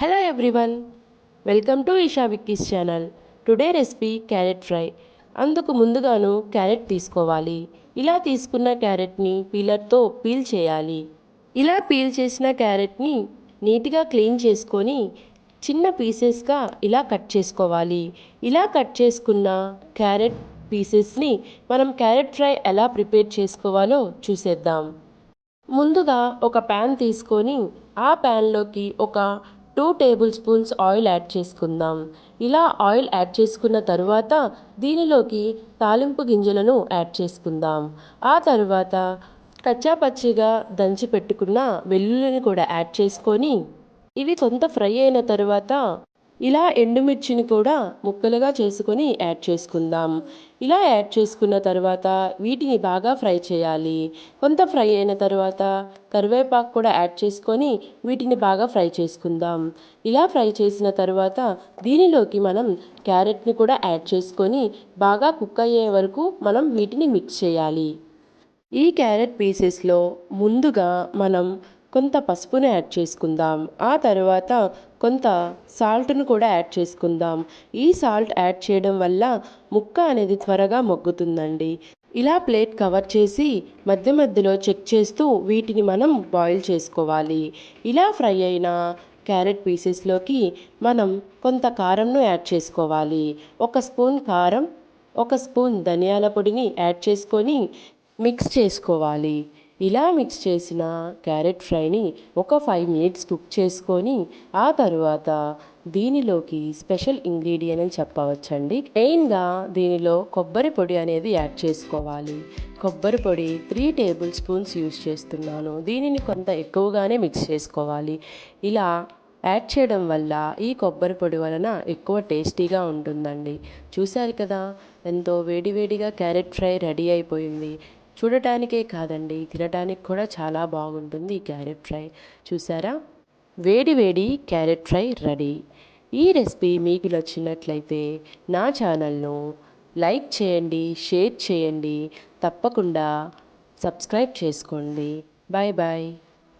Hello everyone welcome to Isha Vicky's channel today recipe carrot fry అందుకు ముందుగాను carrot తీసుకోవాలి. ఇలా తీసుకున్న క్యారెట్ని పీలర్తో పీల్ చేయాలి. ఇలా పీల్ చేసిన క్యారెట్ని నీట్గా క్లీన్ చేసుకొని చిన్న పీసెస్గా ఇలా కట్ చేసుకోవాలి. ఇలా కట్ చేసుకున్న క్యారెట్ పీసెస్ని మనం క్యారెట్ ఫ్రై ఎలా ప్రిపేర్ చేసుకోవాలో చూసేద్దాం. ముందుగా ఒక ప్యాన్ తీసుకొని ఆ ప్యాన్లోకి ఒక two tablespoons oil add చేసుకుందాం. ఇలా ఆయిల్ యాడ్ చేసుకున్న తరువాత దీనిలోకి తాలింపు గింజలను యాడ్ చేసుకుందాం. ఆ తరువాత కచ్చాపచ్చిగా దంచి పెట్టుకున్న వెల్లుల్లిని కూడా యాడ్ చేసుకొని ఇవి కొంత ఫ్రై అయిన తరువాత ఇలా ఎండుమిర్చిని కూడా ముక్కలుగా చేసుకొని యాడ్ చేసుకుందాం. ఇలా యాడ్ చేసుకున్న తర్వాత వీటిని బాగా ఫ్రై చేయాలి. కొంత ఫ్రై అయిన తర్వాత కరివేపాకు కూడా యాడ్ చేసుకొని వీటిని బాగా ఫ్రై చేసుకుందాం. ఇలా ఫ్రై చేసిన తర్వాత దీనిలోకి మనం క్యారెట్ని కూడా యాడ్ చేసుకొని బాగా కుక్ అయ్యే వరకు మనం వీటిని మిక్స్ చేయాలి. ఈ క్యారెట్ పీసెస్లో ముందుగా మనం కొంత పసుపును యాడ్ చేసుకుందాం. ఆ తర్వాత కొంత సాల్ట్ను కూడా యాడ్ చేసుకుందాం. ఈ సాల్ట్ యాడ్ చేయడం వల్ల ముక్క అనేది త్వరగా మొగ్గుతుందండి. ఇలా ప్లేట్ కవర్ చేసి మధ్య మధ్యలో చెక్ చేస్తూ వీటిని మనం బాయిల్ చేసుకోవాలి. ఇలా ఫ్రై అయిన క్యారెట్ పీసెస్లోకి మనం కొంత కారంను యాడ్ చేసుకోవాలి. ఒక స్పూన్ కారం ఒక స్పూన్ ధనియాల పొడిని యాడ్ చేసుకొని మిక్స్ చేసుకోవాలి. ఇలా మిక్స్ చేసిన క్యారెట్ ఫ్రైని ఒక ఫైవ్ మినిట్స్ కుక్ చేసుకొని ఆ తర్వాత దీనిలోకి స్పెషల్ ఇంగ్రీడియంట్ అని చెప్పవచ్చండి. మెయిన్గా దీనిలో కొబ్బరి పొడి అనేది యాడ్ చేసుకోవాలి. కొబ్బరి పొడి త్రీ టేబుల్ స్పూన్స్ యూజ్ చేస్తున్నాను. దీనిని కొంత ఎక్కువగానే మిక్స్ చేసుకోవాలి. ఇలా యాడ్ చేయడం వల్ల ఈ కొబ్బరి పొడి వలన ఎక్కువ టేస్టీగా ఉంటుందండి. చూశారు కదా ఎంతో వేడివేడిగా క్యారెట్ ఫ్రై రెడీ అయిపోయింది. చూడటానికే కాదండి తినటానికి కూడా చాలా బాగుంటుంది ఈ క్యారెట్ ఫ్రై. చూసారా? వేడి వేడి క్యారెట్ ఫ్రై రెడీ. ఈ రెసిపీ మీకు నచ్చినట్లయితే నా ఛానల్ను లైక్ చేయండి షేర్ చేయండి తప్పకుండా సబ్స్క్రైబ్ చేసుకోండి. Bye bye.